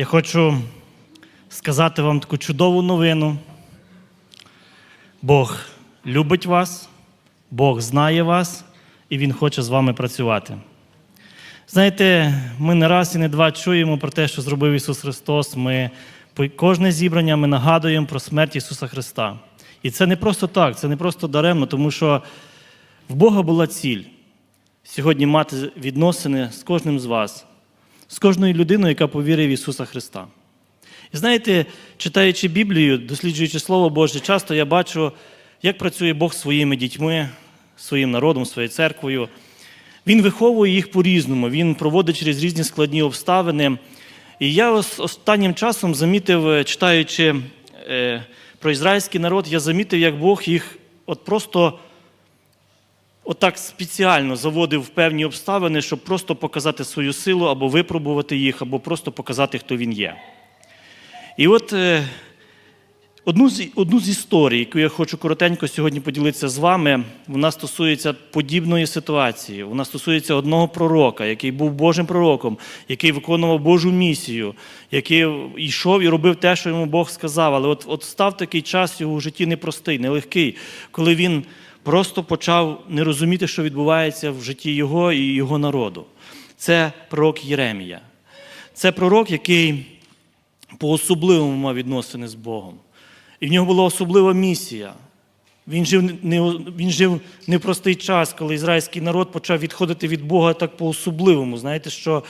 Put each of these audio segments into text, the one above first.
Я хочу сказати вам таку чудову новину. Бог любить вас, Бог знає вас, і Він хоче з вами працювати. Знаєте, ми не раз і не два чуємо про те, що зробив Ісус Христос. Ми кожне зібрання ми нагадуємо про смерть Ісуса Христа. І це не просто так, це не просто даремно, тому що в Бога була ціль сьогодні мати відносини з кожним з вас, з кожною людиною, яка повірить в Ісуса Христа. І знаєте, читаючи Біблію, досліджуючи Слово Боже, часто я бачу, як працює Бог своїми дітьми, своїм народом, своєю церквою. Він виховує їх по-різному, він проводить через різні складні обставини. І я останнім часом замітив, е, читаючи е, про ізраїльський народ, я замітив, як Бог їх от просто отак спеціально заводив в певні обставини, щоб просто показати свою силу, або випробувати їх, або просто показати, хто він є. І от е, одну з, одну з історій, яку я хочу коротенько сьогодні поділитися з вами, вона стосується подібної ситуації. Вона стосується одного пророка, який був Божим пророком, який виконував Божу місію, який йшов і робив те, що йому Бог сказав. Але от, от став такий час його в житті непростий, нелегкий, коли він просто почав не розуміти, що відбувається в житті його і його народу. Це пророк Єремія. Це пророк, який по-особливому мав відносини з Богом. І в нього була особлива місія. Він жив не, він жив непростий час, коли ізраїльський народ почав відходити від Бога так по-особливому. Знаєте, що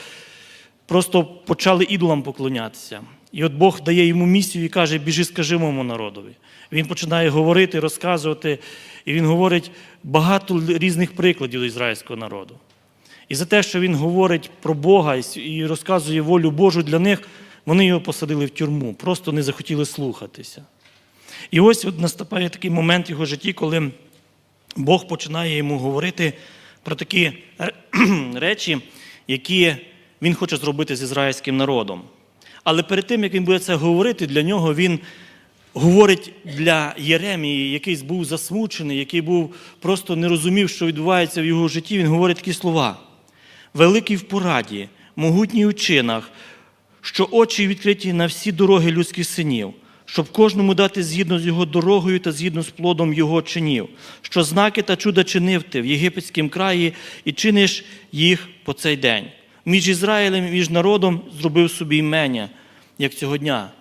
просто почали ідолам поклонятися. І от Бог дає йому місію і каже: біжи, скажи моєму народові. Він починає говорити, розказувати, і він говорить багато різних прикладів ізраїльського народу. І за те, що він говорить про Бога і розказує волю Божу для них, вони його посадили в тюрму, просто не захотіли слухатися. І ось от наступає такий момент в його житті, коли Бог починає йому говорити про такі речі, які він хоче зробити з ізраїльським народом. Але перед тим, як він буде це говорити, для нього він говорить для Єремії, який був засмучений, який був просто не розумів, що відбувається в його житті. Він говорить такі слова: великий в пораді, могутній у чинах, що очі відкриті на всі дороги людських синів, щоб кожному дати згідно з його дорогою та згідно з плодом його чинів, що знаки та чуда чинив ти в єгипетському краї і чиниш їх по цей день. Між Ізраїлем і між народом зробив собі імення, як цього дня.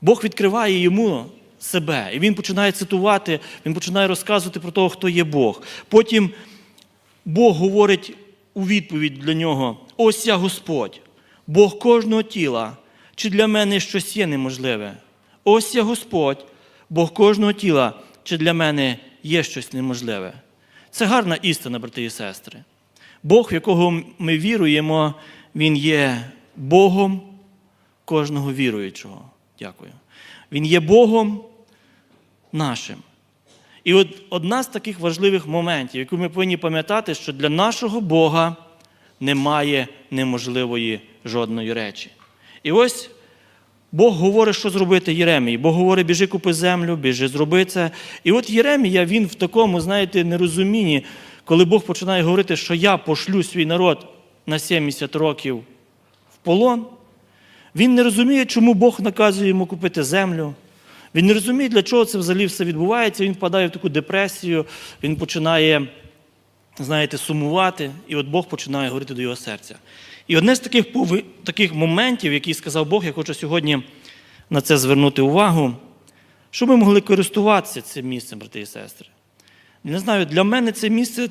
Бог відкриває йому себе, і він починає цитувати, він починає розказувати про того, хто є Бог. Потім Бог говорить у відповідь для нього: ось я Господь, Бог кожного тіла, чи для мене щось є неможливе? Ось я Господь, Бог кожного тіла, чи для мене є щось неможливе? Це гарна істина, брати і сестри. Бог, в якого ми віруємо, Він є Богом кожного віруючого. Дякую. Він є Богом нашим. І от одна з таких важливих моментів, яку ми повинні пам'ятати, що для нашого Бога немає неможливої жодної речі. І ось Бог говорить, що зробити Єремії. Бог говорить, біжи купи землю, біжи, зроби це. І от Єремія, він в такому, знаєте, нерозумінні, коли Бог починає говорити, що я пошлю свій народ на 70 років в полон, він не розуміє, чому Бог наказує йому купити землю. Він не розуміє, для чого це взагалі все відбувається. Він впадає в таку депресію, він починає, знаєте, сумувати, і от Бог починає говорити до його серця. І одне з таких, таких моментів, який сказав Бог, я хочу сьогодні на це звернути увагу, щоб ми могли користуватися цим місцем, брати і сестри. Не знаю, для мене це місце,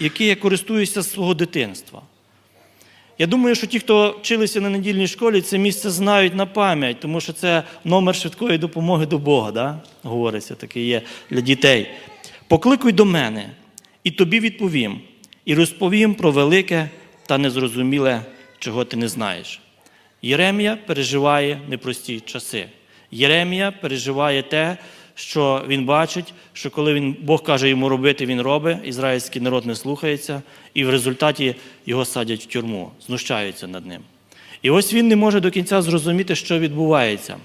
яке я користуюся з свого дитинства. Я думаю, що ті, хто вчилися на недільній школі, це місце знають на пам'ять, тому що це номер швидкої допомоги до Бога, да? говориться, таке є для дітей. Покликуй до мене, і тобі відповім, і розповім про велике та незрозуміле, чого ти не знаєш. Єремія переживає непрості часи. Єремія переживає те, що він бачить, що коли він, Бог каже йому робити, він робить, ізраїльський народ не слухається, і в результаті його садять в тюрму, знущаються над ним. І ось він не може до кінця зрозуміти, що відбувається.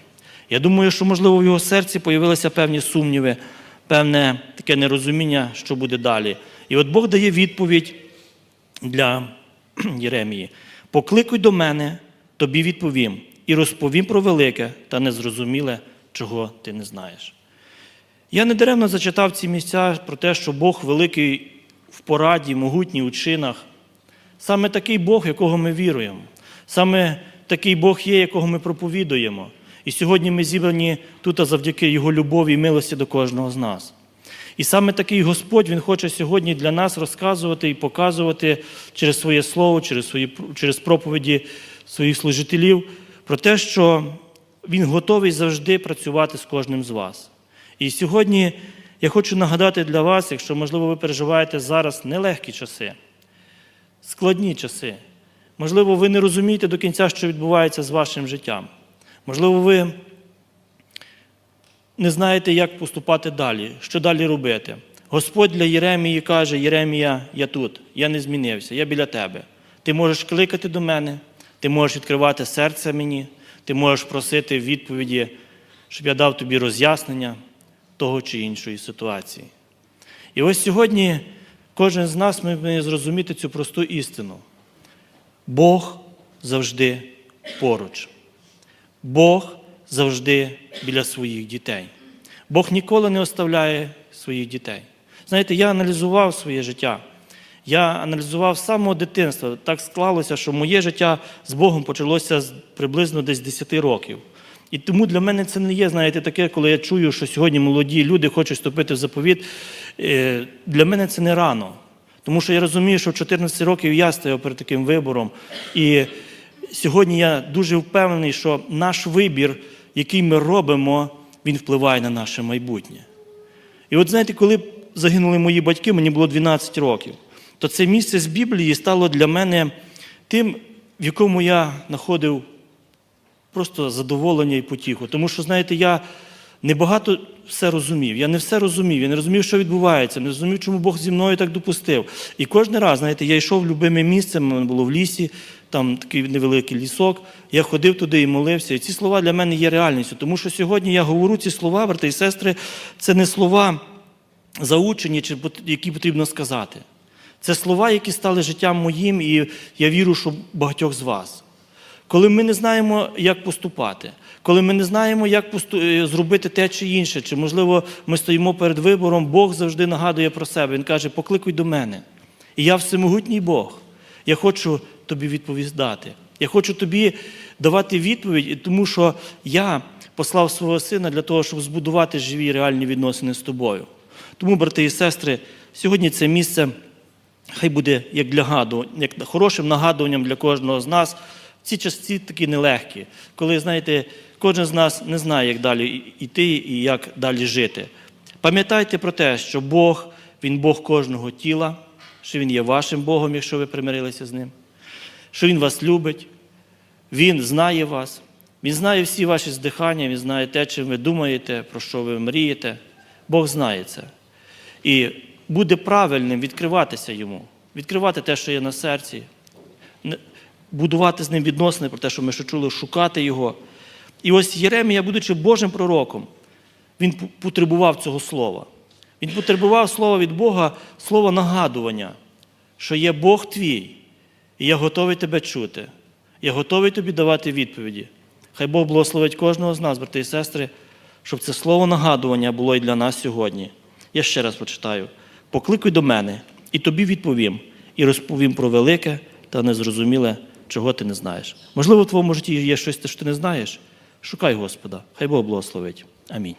Я думаю, що, можливо, в його серці появилися певні сумніви, певне таке нерозуміння, що буде далі. І от Бог дає відповідь для Єремії: Покликуй до мене, тобі відповім, і розповім про велике та незрозуміле, чого ти не знаєш. Я не даремно зачитав ці місця про те, що Бог великий в пораді, могутній у чинах. Саме такий Бог, якого ми віруємо. Саме такий Бог є, якого ми проповідуємо. І сьогодні ми зібрані тут завдяки Його любові і милості до кожного з нас. І саме такий Господь Він хоче сьогодні для нас розказувати і показувати через своє слово, через, свої, через проповіді своїх служителів про те, що Він готовий завжди працювати з кожним з вас. І сьогодні я хочу нагадати для вас, якщо, можливо, ви переживаєте зараз нелегкі часи, складні часи. Можливо, ви не розумієте до кінця, що відбувається з вашим життям. Можливо, ви не знаєте, як поступати далі, що далі робити. Господь для Єремії каже: Єремія, я тут, я не змінився, я біля тебе. Ти можеш кликати до мене, ти можеш відкривати серце мені, ти можеш просити відповіді, щоб я дав тобі роз'яснення того чи іншої ситуації. І ось сьогодні кожен з нас має зрозуміти цю просту істину. Бог завжди поруч. Бог завжди біля своїх дітей. Бог ніколи не оставляє своїх дітей. Знаєте, я аналізував своє життя. Я аналізував з самого дитинства. Так склалося, що моє життя з Богом почалося приблизно десь 10 років. І тому для мене це не є, знаєте, таке, коли я чую, що сьогодні молоді люди хочуть вступити в заповіт. Е, Для мене це не рано. Тому що я розумію, що в 14 років я стояв перед таким вибором. І сьогодні я дуже впевнений, що наш вибір, який ми робимо, він впливає на наше майбутнє. І от знаєте, коли загинули мої батьки, мені було 12 років, то це місце з Біблії стало для мене тим, в якому я знаходив просто задоволення і потіху. Тому що, знаєте, я небагато все розумів. Я не все розумів. Я не розумів, що відбувається, не розумів, чому Бог зі мною так допустив. І кожен раз, знаєте, я йшов в любиме місце, мене було в лісі, там такий невеликий лісок. Я ходив туди і молився. І ці слова для мене є реальністю. Тому що сьогодні я говорю ці слова, брати і сестри, це не слова заучені, чи які потрібно сказати. Це слова, які стали життям моїм, і я вірю, що багатьох з вас. Коли ми не знаємо, як поступати, коли ми не знаємо, як е, зробити те чи інше, чи, можливо, ми стоїмо перед вибором, Бог завжди нагадує про себе. Він каже, покликуй до мене. І я всемогутній Бог. Я хочу тобі відповідати. Я хочу тобі давати відповідь, тому що я послав свого сина для того, щоб збудувати живі реальні відносини з тобою. Тому, брати і сестри, сьогодні це місце хай буде як для гаду, як хорошим нагадуванням для кожного з нас. Ці часи такі нелегкі, коли, знаєте, кожен з нас не знає, як далі йти і як далі жити. Пам'ятайте про те, що Бог, Він Бог кожного тіла, що Він є вашим Богом, якщо ви примирилися з ним, що Він вас любить, Він знає вас, Він знає всі ваші здихання, Він знає те, чим ви думаєте, про що ви мрієте. Бог знає це. І буде правильним відкриватися йому, відкривати те, що є на серці, будувати з ним відносини про те, що ми ще чули, шукати його. І ось Єремія, будучи Божим пророком, він потребував цього слова. Він потребував слова від Бога, слова нагадування, що є Бог твій, і я готовий тебе чути. Я готовий тобі давати відповіді. Хай Бог благословить кожного з нас, брати і сестри, щоб це слово нагадування було і для нас сьогодні. Я ще раз прочитаю: покликуй до мене, і тобі відповім, і розповім про велике та незрозуміле, чого ти не знаєш. Можливо, в твоєму житті є щось, що ти не знаєш. Шукай Господа. Хай Бог благословить. Амінь.